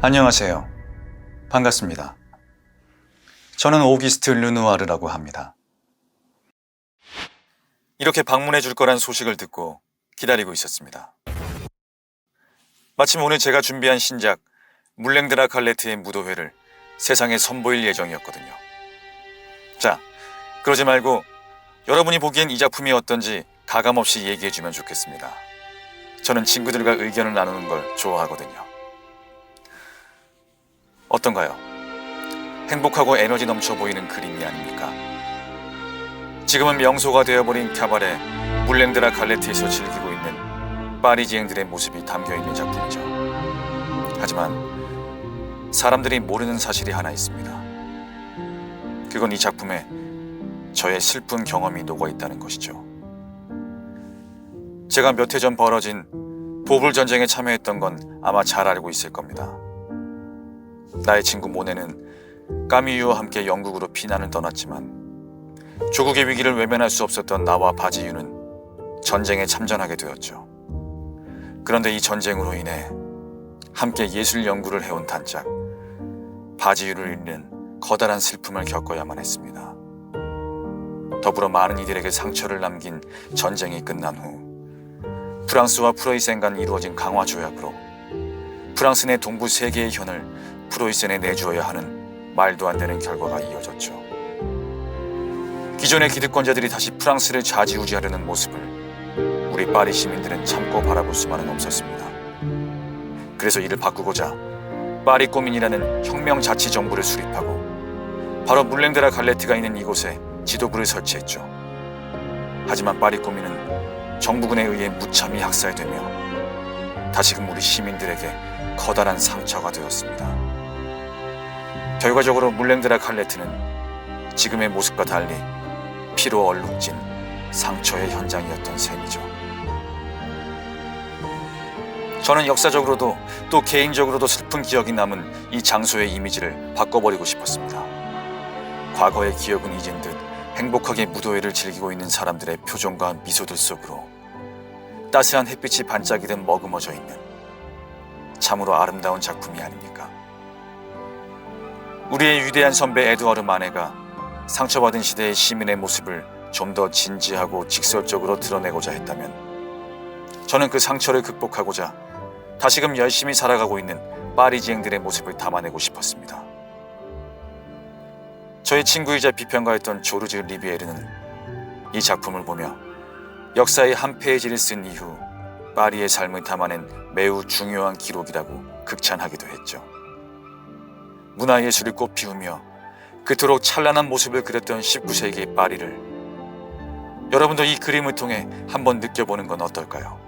안녕하세요. 반갑습니다. 저는 오기스트 르누아르라고 합니다. 이렇게 방문해 줄 거란 소식을 듣고 기다리고 있었습니다. 마침 오늘 제가 준비한 신작 물랭드라 칼레트의 무도회를 세상에 선보일 예정이었거든요. 자, 그러지 말고 여러분이 보기엔 이 작품이 어떤지 가감없이 얘기해 주면 좋겠습니다. 저는 친구들과 의견을 나누는 걸 좋아하거든요. 어떤가요? 행복하고 에너지 넘쳐 보이는 그림이 아닙니까? 지금은 명소가 되어버린 캬바레 물랭드라 갈레트에서 즐기고 있는 파리지앵들의 모습이 담겨 있는 작품이죠. 하지만 사람들이 모르는 사실이 하나 있습니다. 그건 이 작품에 저의 슬픈 경험이 녹아 있다는 것이죠. 제가 몇 해 전 벌어진 보불 전쟁에 참여했던 건 아마 잘 알고 있을 겁니다. 나의 친구 모네는 까미유와 함께 영국으로 피난을 떠났지만 조국의 위기를 외면할 수 없었던 나와 바지유는 전쟁에 참전하게 되었죠. 그런데 이 전쟁으로 인해 함께 예술 연구를 해온 단짝 바지유를 잃는 커다란 슬픔을 겪어야만 했습니다. 더불어 많은 이들에게 상처를 남긴 전쟁이 끝난 후 프랑스와 프로이센 간 이루어진 강화 조약으로 프랑스 내 동부 세 개의 현을 프로이센에 내주어야 하는 말도 안 되는 결과가 이어졌죠. 기존의 기득권자들이 다시 프랑스를 좌지우지하려는 모습을 우리 파리 시민들은 참고 바라볼 수만은 없었습니다. 그래서 이를 바꾸고자 파리 꼬민이라는 혁명 자치 정부를 수립하고 바로 물랭드라 갈레트가 있는 이곳에 지도부를 설치했죠. 하지만 파리 꼬민은 정부군에 의해 무참히 학살되며 다시금 우리 시민들에게 커다란 상처가 되었습니다. 결과적으로 물랭드라 칼레트는 지금의 모습과 달리 피로 얼룩진 상처의 현장이었던 셈이죠. 저는 역사적으로도 또 개인적으로도 슬픈 기억이 남은 이 장소의 이미지를 바꿔버리고 싶었습니다. 과거의 기억은 잊은 듯 행복하게 무도회를 즐기고 있는 사람들의 표정과 미소들 속으로 따스한 햇빛이 반짝이듯 머금어져 있는 참으로 아름다운 작품이 아닙니까? 우리의 위대한 선배 에드워드 마네가 상처받은 시대의 시민의 모습을 좀 더 진지하고 직설적으로 드러내고자 했다면 저는 그 상처를 극복하고자 다시금 열심히 살아가고 있는 파리지앵들의 모습을 담아내고 싶었습니다. 저의 친구이자 비평가였던 조르즈 리비에르는 이 작품을 보며 역사의 한 페이지를 쓴 이후 파리의 삶을 담아낸 매우 중요한 기록이라고 극찬하기도 했죠. 문화예술을 꽃피우며 그토록 찬란한 모습을 그렸던 19세기의 파리를 여러분도 이 그림을 통해 한번 느껴보는 건 어떨까요?